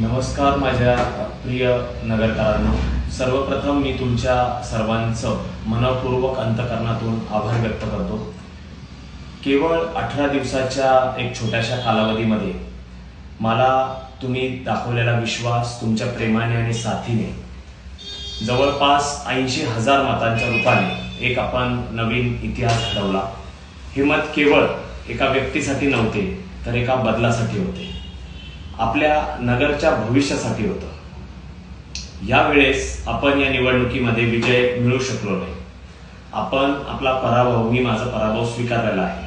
नमस्कार माझ्या प्रिय नगरकारांनो. सर्वप्रथम मी तुमच्या सर्वांचं मनपूर्वक अंतकरणातून आभार व्यक्त करतो. केवळ अठरा दिवसाच्या एक छोट्याशा कालावधीमध्ये मला तुम्ही दाखवलेला विश्वास तुमच्या प्रेमाने आणि साथीने जवळपास ऐंशी हजार मतांच्या रूपाने एक आपण नवीन इतिहास घडवला. हे मत केवळ एका व्यक्तीसाठी नव्हते तर एका बदलासाठी होते. आपल्या नगरच्या भविष्यासाठी होतं. यावेळेस आपण या निवडणुकीमध्ये विजय मिळू शकलो नाही. आपण आपला पराभव मी माझा पराभव स्वीकारलेला आहे.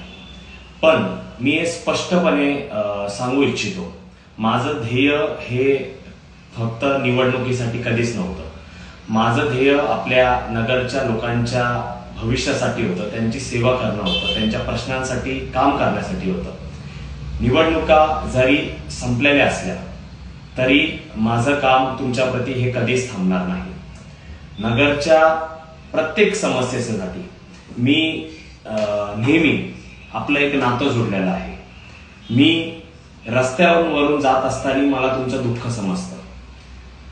पण मी हे स्पष्टपणे सांगू इच्छितो. माझं ध्येय हे फक्त निवडणुकीसाठी कधीच नव्हतं. माझं ध्येय आपल्या नगरच्या लोकांच्या भविष्यासाठी होतं. त्यांची सेवा करणं होतं. त्यांच्या प्रश्नांसाठी काम करण्यासाठी होतं. निवडणुका जरी संपलेल्या असल्या तरी माझं काम तुमच्याप्रती हे कधीच थांबणार नाही. नगरच्या प्रत्येक समस्येसाठी मी नेहमी आपलं एक नातं जोडलेलं आहे. मी रस्त्यावरून वरून जात असताना मला तुमचं दुःख समजतं.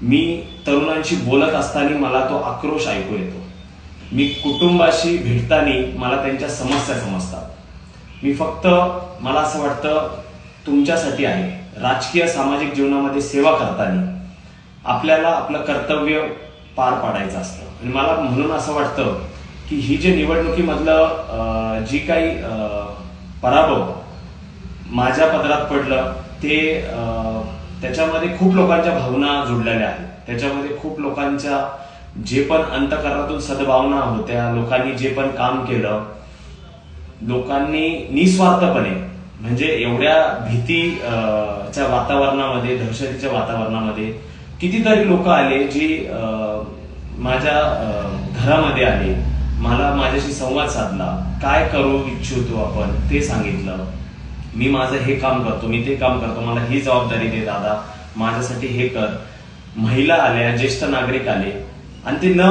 मी तरुणांशी बोलत असताना मला तो आक्रोश ऐकू येतो. मी कुटुंबाशी भेटताना मला त्यांच्या समस्या समजतात. मी फक्त मला असं वाटतं तुमच्यासाठी आहे. राजकीय सामाजिक जीवनामध्ये सेवा करताना आपल्याला आपलं कर्तव्य पार पाडायचं असतं. आणि मला म्हणून असं वाटतं की ही जे निवडणुकीमधलं जी काही पराभव माझ्या पदरात पडलं ते त्याच्यामध्ये खूप लोकांच्या भावना जोडलेल्या आहेत. त्याच्यामध्ये खूप लोकांच्या जे पण अंतकरणातून सद्भावना होत्या लोकांनी जे पण काम केलं लोकांनी निस्वार्थपणे म्हणजे एवढ्या भीती अं, च्या वातावरणामध्ये दहशतीच्या वातावरणामध्ये कितीतरी लोक आले जी अं, माझ्या घरामध्ये आले. मला माझ्याशी संवाद साधला. काय करू इच्छितो आपण ते सांगितलं. मी माझं हे काम करतो मी ते काम करतो. मला ही जबाबदारी दे दादा. माझ्यासाठी हे कर. महिला आल्या ज्येष्ठ नागरिक आले आणि ते न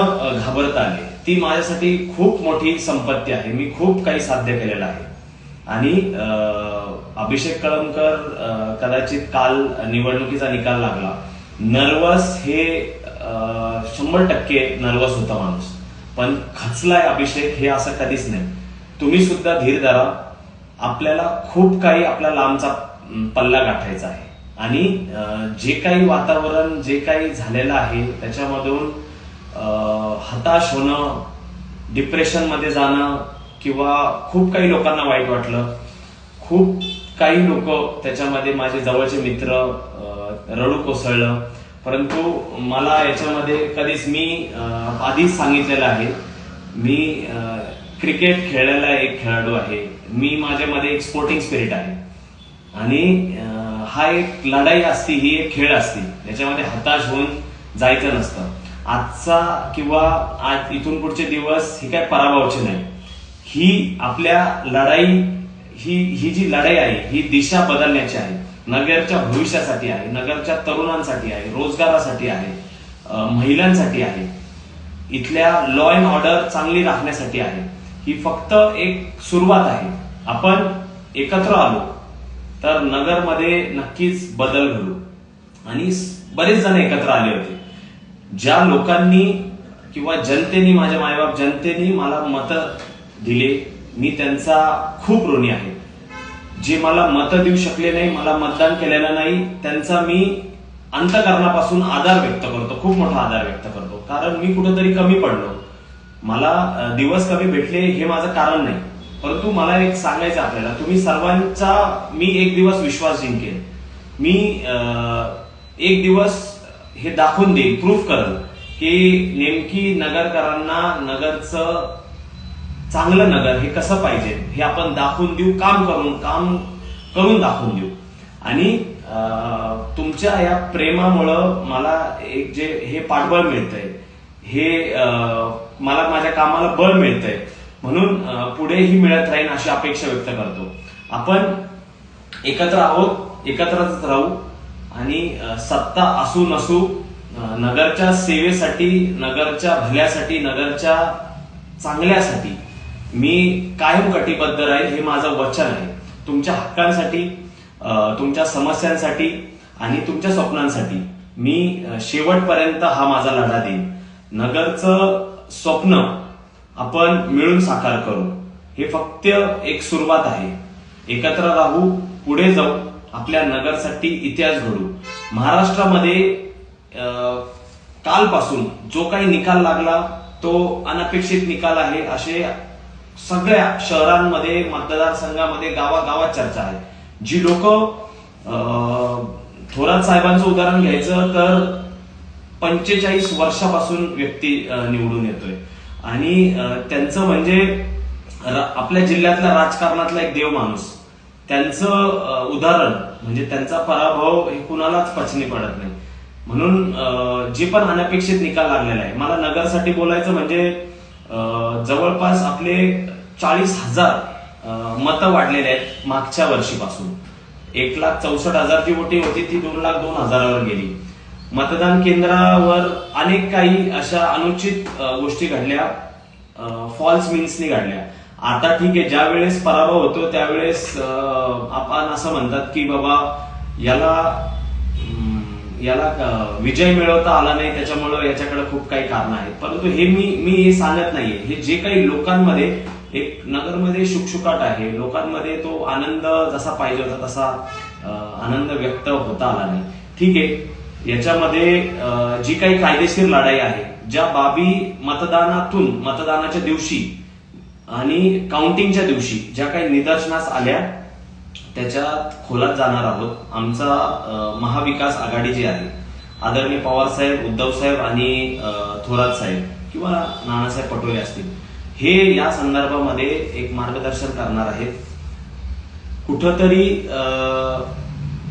घाबरता आले. ती माझ्यासाठी खूप मोठी संपत्ती आहे. मी खूप काही साध्य केलेलं आहे. आणि अभिषेक कळमकर कदाचित काल निवडणुकीचा निकाल लागला. नर्वस हे शंभर टक्के नर्वस होता माणूस. पण खचलाय अभिषेक हे असं कधीच नाही. तुम्ही सुद्धा धीर धरा. आपल्याला खूप काही आपला लांबचा पल्ला गाठायचा आहे. आणि जे काही वातावरण जे काही झालेलं आहे त्याच्यामधून हताश होणं डिप्रेशनमध्ये जाणं किंवा खूप काही लोकांना वाईट वाटलं. खूप काही लोक त्याच्यामध्ये माझे जवळचे मित्र रडू कोसळलं. परंतु मला याच्यामध्ये कधीच मी आधीच सांगितलेलं आहे मी क्रिकेट खेळलेला एक खेळाडू आहे. मी माझ्यामध्ये एक स्पोर्टिंग स्पिरिट आहे. आणि हा एक लढाई असती ही एक खेळ असती. याच्यामध्ये हताश होऊन जायचं नसतं. आजचा किंवा आज इथून पुढचे दिवस ही काय पराभवाची नाही. ही आपल्या लढाई ही ही जी लढाई आहे ही दिशा बदलण्याची आहे. नगरच्या भविष्यासाठी आहे नगरच्या तरुणांसाठी आहे रोजगारासाठी आहे महिलांसाठी आहे. इथल्या लॉ अँड ऑर्डर चांगली राखण्यासाठी आहे. ही फक्त एक सुरुवात आहे. आपण एकत्र आलो तर नगरमध्ये नक्कीच बदल घडू. आणि बरेच जण एकत्र आले होते. ज्या लोकांनी किंवा जनतेने माझ्या मायबाप जनतेने मला मतं दिले मी त्यांचा खूप ऋणी आहे. जे मला मतं देऊ शकले नाही मला मतदान केलेलं नाही त्यांचा मी अंतकरणापासून आधार व्यक्त करतो खूप मोठा आधार व्यक्त करतो. कारण मी कुठेतरी कमी पडलो. मला दिवस कमी भेटले हे माझं कारण नाही. परंतु मला एक सांगायचं आपल्याला तुम्ही सर्वांचा मी एक दिवस विश्वास जिंकेन. मी एक दिवस हे दाखवून देईन प्रूफ करेल की नेमकी नगरकरांना नगरचं चांगलं नगर हे कसं पाहिजे हे आपण दाखवून देऊ काम करून काम करून दाखवून देऊ. आणि तुमच्या या प्रेमामुळं मला एक जे हे पाठबळ मिळतंय हे मला माझ्या कामाला बळ मिळतंय म्हणून पुढेही मिळत राहीन अशी अपेक्षा व्यक्त करतो. आपण एकत्र आहोत एकत्रच राहू आणि सत्ता असू नसू नगरच्या सेवेसाठी नगरच्या भल्यासाठी नगरच्या चांगल्यासाठी मी कायम कटिबद्ध राहील हे माझं वचन आहे. तुमच्या हक्कांसाठी तुमच्या समस्यांसाठी आणि तुमच्या स्वप्नांसाठी मी शेवटपर्यंत हा माझा लढा देईन. नगरचं स्वप्न आपण मिळून साकार करू. हे फक्त एक सुरुवात आहे. एकत्र राहू पुढे जाऊ. आपल्या नगरसाठी इतिहास घडू महाराष्ट्रामध्ये कालपासून जो काही निकाल लागला तो अनपेक्षित निकाल आहे असे सगळ्या शहरांमध्ये मतदारसंघामध्ये गावागावात चर्चा आहे. जी लोक थोरात साहेबांचं उदाहरण घ्यायचं तर पंचेचाळीस वर्षापासून व्यक्ती निवडून येतोय. आणि त्यांचं म्हणजे आपल्या जिल्ह्यातल्या राजकारणातला एक देव माणूस. त्यांचं उदाहरण म्हणजे त्यांचा पराभव हे कुणालाच पचनी पडत नाही. म्हणून जे पण अनपेक्षित निकाल लागलेला आहे मला नगरसाठी बोलायचं म्हणजे जवळपास आपले चाळीस हजार मतं वाढलेले आहेत मागच्या वर्षीपासून. एक लाख चौसष्ट हजारची वोटिंग होती ती दोन लाख दोन हजारावर गेली. मतदान केंद्रावर अनेक काही अशा अनुचित गोष्टी घडल्या फॉल्स मिन्सनी घडल्या. आता ठीक आहे ज्या वेळेस पराभव होतो त्यावेळेस आपण असं म्हणतात की बाबा याला याला विजय मिळवता आला नाही त्याच्यामुळं याच्याकडे खूप काही कारण आहेत. परंतु हे मी मी हे सांगत नाहीये. हे जे काही लोकांमध्ये एक नगरमध्ये शुकशुकाट आहे. लोकांमध्ये तो आनंद जसा पाहिजे होता तसा आनंद व्यक्त होता आला नाही. ठीक आहे याच्यामध्ये जी काही कायदेशीर लढाई आहे ज्या बाबी मतदानातून मतदानाच्या दिवशी आणि काउंटिंगच्या दिवशी ज्या काही निदर्शनास आल्या त्याच्यात खोलात जाणार आहोत. आमचा महाविकास आघाडी जी आहे आदरणीय पवार साहेब उद्धव साहेब आणि थोरात साहेब किंवा नानासाहेब पटोले असतील हे या संदर्भामध्ये एक मार्गदर्शन करणार आहेत. कुठंतरी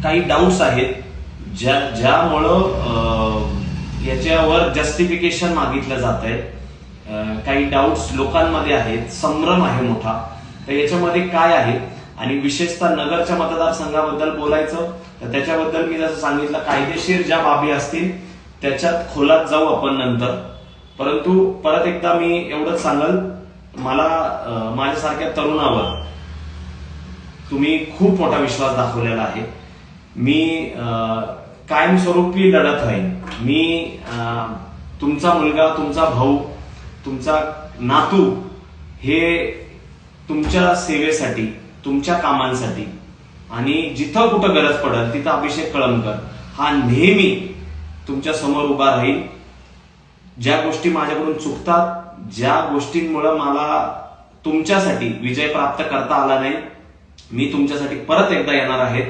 काही डाऊट्स आहेत ज्या ज्यामुळं याच्यावर जस्टिफिकेशन मागितलं जात आहे काही डाऊट्स लोकांमध्ये आहेत संभ्रम आहे मोठा. तर याच्यामध्ये काय आहे? आणि विशेषतः नगरच्या मतदारसंघाबद्दल बोलायचं तर त्याच्याबद्दल मी जसं सांगितलं कायदेशीर ज्या बाबी असतील त्याच्यात खोलात जाऊ आपण नंतर. परंतु परत एकदा मी एवढंच सांगल मला माझ्यासारख्या तरुणावर तुम्ही खूप मोठा विश्वास दाखवलेला आहे. मी कायमस्वरूपी लढत राहीन. मी तुमचा मुलगा तुमचा भाऊ तुमचा नातू हे तुमच्या सेवेसाठी तुमच्या कामांसाठी आणि जिथं कुठं गरज पडेल तिथं अभिषेक कळमकर हा नेहमी तुमच्यासमोर उभा राहील. ज्या गोष्टी माझ्याकडून चुकतात ज्या गोष्टींमुळं मला तुमच्यासाठी विजय प्राप्त करता आला नाही मी तुमच्यासाठी परत एकदा येणार आहे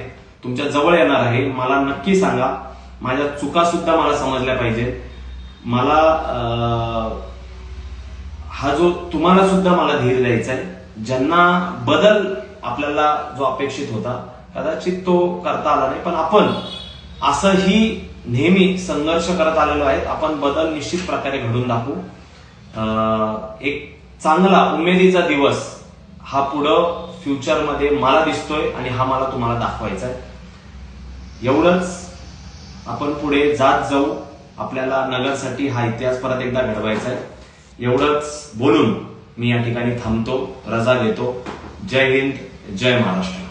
तुमच्या जवळ येणार आहे मला नक्की सांगा. माझ्या चुका सुद्धा मला समजल्या पाहिजेत. मला आ... हा जो तुम्हाला सुद्धा मला धीर द्यायचा आहे ज्यांना बदल आपल्याला जो अपेक्षित होता कदाचित तो करता आला नाही. पण आपण असंही नेहमी संघर्ष करत आलेलो आहेत. आपण बदल निश्चित प्रकारे घडून दाखवू. एक चांगला उमेदीचा दिवस हा पुढं फ्युचरमध्ये मला दिसतोय आणि हा मला तुम्हाला दाखवायचा आहे. एवढंच आपण पुढे जात जाऊ. आपल्याला नगरसाठी हा इतिहास परत एकदा घडवायचा आहे. एवढंच बोलून मी या ठिकाणी थांबतो रजा घेतो. जय हिंद जय महाराष्ट्र.